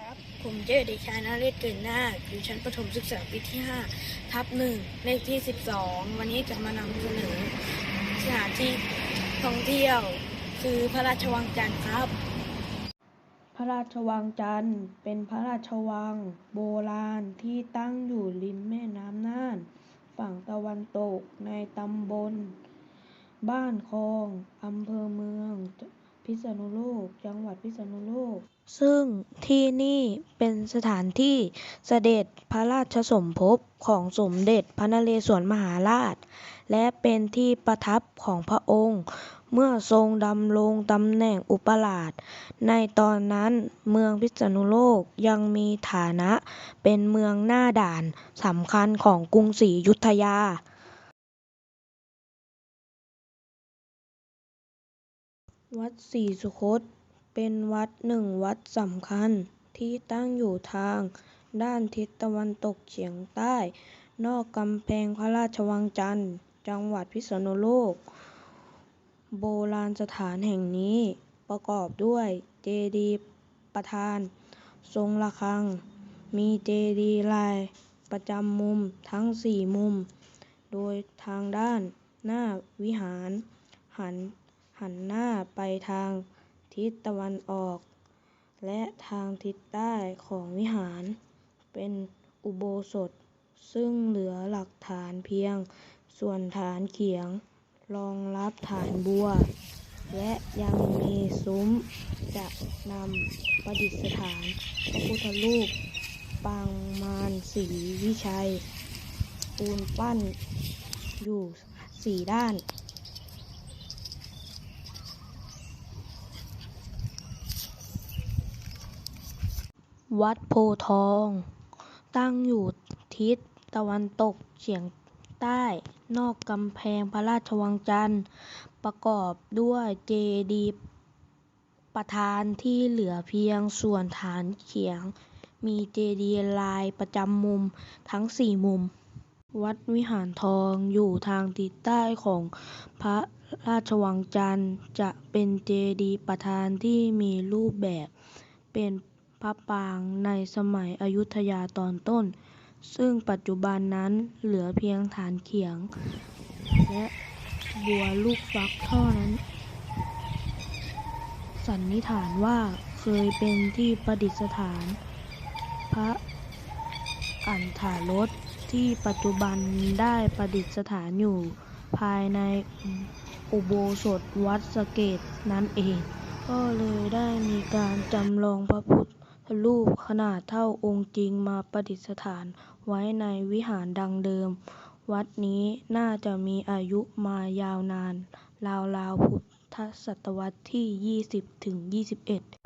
ครับ ผมเจอเด็กชายนาเรศเกินนาอยู่ชั้นประถมศึกษาปีที่ 5 ทับหนึ่งเลขที่ 12 วันนี้จะมานำเสนอสถานที่ท่องเที่ยว คือพระราชวังจันทร์ครับ พระราชวังจันทร์เป็นพระราชวัง โบราณที่ตั้งอยู่ริมแม่น้ำน่าน ฝั่งตะวันตกในตำบล บ้านคลองอำเภอเมือง พิษณุโลก จังหวัดพิษณุโลก ซึ่งที่นี่เป็นสถานที่เสด็จพระราชสมภพของสมเด็จพระนเรศวรมหาราช และเป็นที่ประทับของพระองค์ เมื่อทรงดำรงตำแหน่งอุปราช ในตอนนั้นเมืองพิษณุโลกยังมีฐานะเป็นเมืองหน้าด่านสำคัญของกรุงศรีอยุธยา วัดศรีสุคต เป็นวัดหนึ่งวัดสำคัญที่ตั้งอยู่ทางด้านทิศตะวันตกเฉียงใต้ นอกกำแพงพระราชวังจันทร์ จังหวัดพิษณุโลก โบราณสถานแห่งนี้ประกอบด้วยเจดีย์ประธาน ทรงระฆัง มีเจดีย์ลายประจำมุมทั้งสี่มุม โดยทางด้านหน้าวิหารหัน หันหน้าไปทางทิศตะวันออก และทางทิศใต้ของวิหาร เป็นอุโบสถ ซึ่งเหลือหลักฐานเพียงส่วนฐานเขียง รองรับฐานบัว และยังมีซุ้มจะนำประดิษฐานพระพุทธรูปปางมารศรีวิชัยปูนปั้นอยู่สี่ด้าน วัดโพธิ์ทอง ตั้งอยู่ทิศตะวันตกเฉียงใต้ นอกกำแพงพระราชวังจันทร์ ประกอบด้วยเจดีย์ประธานที่เหลือเพียงส่วนฐานเขียง มีเจดีย์ลายประจำมุมทั้งสี่มุม วัดวิหารทองอยู่ทางทิศใต้ของพระราชวังจันทร์จะเป็นเจดีย์ประธานที่มีรูปแบบเป็น พระปรางในสมัยอยุธยาตอนต้น ซึ่งปัจจุบันนั้นเหลือเพียงฐานเขียง และบัวลูกฟักเท่านั้น สันนิษฐานว่าเคยเป็นที่ประดิษฐาน พระอัฏฐารถที่ปัจจุบันได้ประดิษฐานอยู่ ภายในอุโบสถวัดสะเกตนั่นเอง ก็เลยได้มีการจำลองพระพุทธ รูปขนาดเท่าองค์จริงมาประดิษฐานไว้ในวิหารดังเดิม วัดนี้น่าจะมีอายุมายาวนานราวๆพุทธศตวรรษที่ 20 ถึง 21